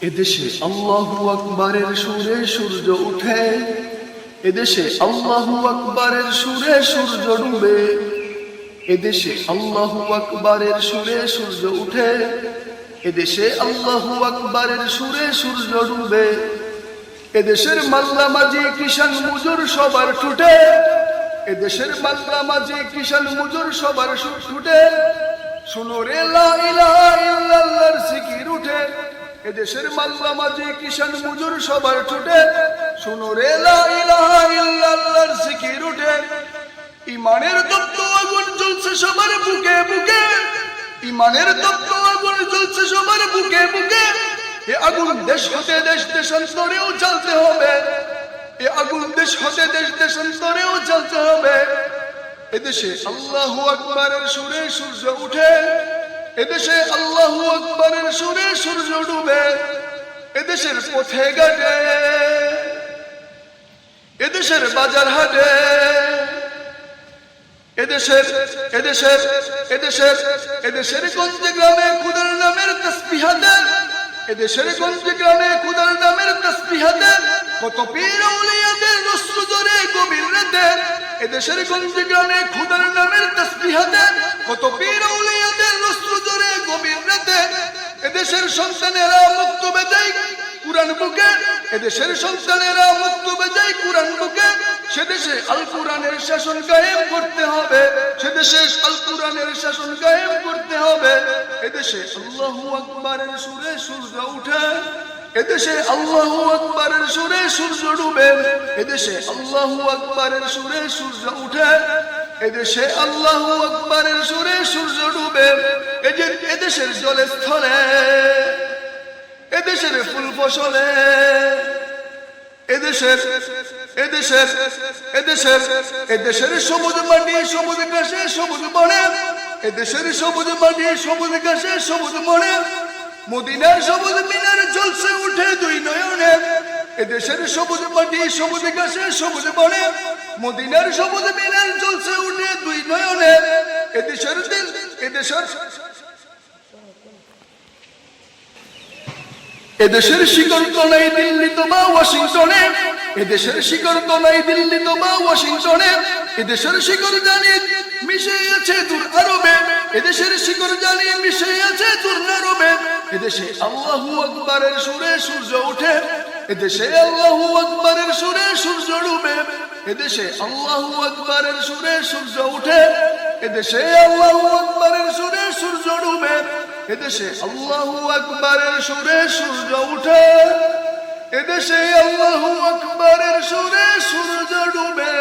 এদেশে আল্লাহু আকবরের সুরে সূর্য উঠে। এদেশে আল্লাহু আকবরের সুরে সূর্য ডুবে। এদেশে আল্লাহু আকবরের সুরে সূর্য উঠে। এদেশে আল্লাহু আকবরের সুরে সূর্য ডুবে। এদেশের মাল্লা মাঝি কিষান মুজুর সবার টুটে এদেশের মাল্লা মাঝি কিষান মুজুর সবার টুটে শুনো রে লা ইলাহা ইল্লাল্লাহর জিকির উঠে এদেশের মাল্লা মাঝি কিষান মুজুর সবার টুটে শুনো রে লা ইলাহা ইল্লাল্লাহর জিকির উঠে। ইমানের তত্ত্ব আগুন জ্বলছে সবার বুকে বুকে। ইমানের তত্ত্ব আগুন জ্বলছে সবার বুকে বুকে। এ আগুন দেশ হতে দেশ দেশান্তরেও জ্বলতে হবে। এ আগুন দেশ হতে দেশ দেশান্তরেও চলতে হবে। এদেশে আল্লাহু আকবরের সুরে সূর্য উঠে। এদেশে আল্লাহ ডুবে এদেশের পথে ঘাটে এদেশের বাজার হাটে, এদেশের এদেশের এদেশের এদেশের গঞ্জে গ্রামে খুদার নামের তসবিহাতে এদেশের গঞ্জে গ্রামে খুদার নামের তসবিহাতে কত পীর আউলিয়াদের রস্ত্র জোরে গভীর রাতে, এদেশের গঞ্জে গ্রামে খুদার নামের তসবিহাতে কত পীর আউলিয়াদের রস্ত্র ধরে গভীর রাতে এদেশের সন্তানেরা মুক্ত বেজাই কুরআন বুকে, এদেশের সন্তানেরা মুক্ত বেজাই কুরআন বুকে, সেদেশে আল কুরআনের শাসন কায়েম করতে হবে, সেদেশে আল কুরআনের শাসন কায়েম করতে হবে। এদেশে আল্লাহু আকবারের সুরে সূর্য উঠে, এদেশে আল্লাহু আকবারের সুরে সূর্য ডুবে, এদেশে আল্লাহু আকবারের সুরে সূর্য উঠে, এদেশে আল্লাহু আকবারের সুরে সূর্য ডুবে। যে এদেশের জলে স্থলে, এদেশের ফুল ফসলে, এদেশের এদেশের এদেশের এদেশের সবুজ মাটি, সবুজ ঘাসে সবুজ বনে, এদেশের সবুজ মাটি, সবুজ ঘাসে সবুজ বনে, মদিনার সবুজ মিনার জলসে উঠে দুই নয়নে, এদেশের সবুজ মাটি, সবুজ ঘাসে সবুজ বনে, মদিনার সবুজ মিনার জলসে উঠে দুই নয়নে, এদেশের দিল, এদেশের এদেশের শিকর তো নাই দিল্লি তো বা ওয়াশিংটনে। এদেশের শিকর তো নাই দিল্লি তো বা ওয়াশিংটনে। এদেশের শিকর জানি মিশে আছে দূর আরবে। এদেশের শিকর জানি মিশে আছে দূর আরবে। এদেশে আল্লাহু আকবারের সুরে সূর্য ওঠে। এদেশে আল্লাহু আকবারের সুরে সূর্য ডুবে। এদেশে আল্লাহু আকবারের সুরে সূর্য ওঠে। এদেশে আল্লাহু আকবারের সুরে সূর্য ডুবে। এদেশে আল্লাহ আকবরের সুরে সূর্য উঠে। এদেশে আল্লাহ আকবরের সুরে সূর্য ডুবে।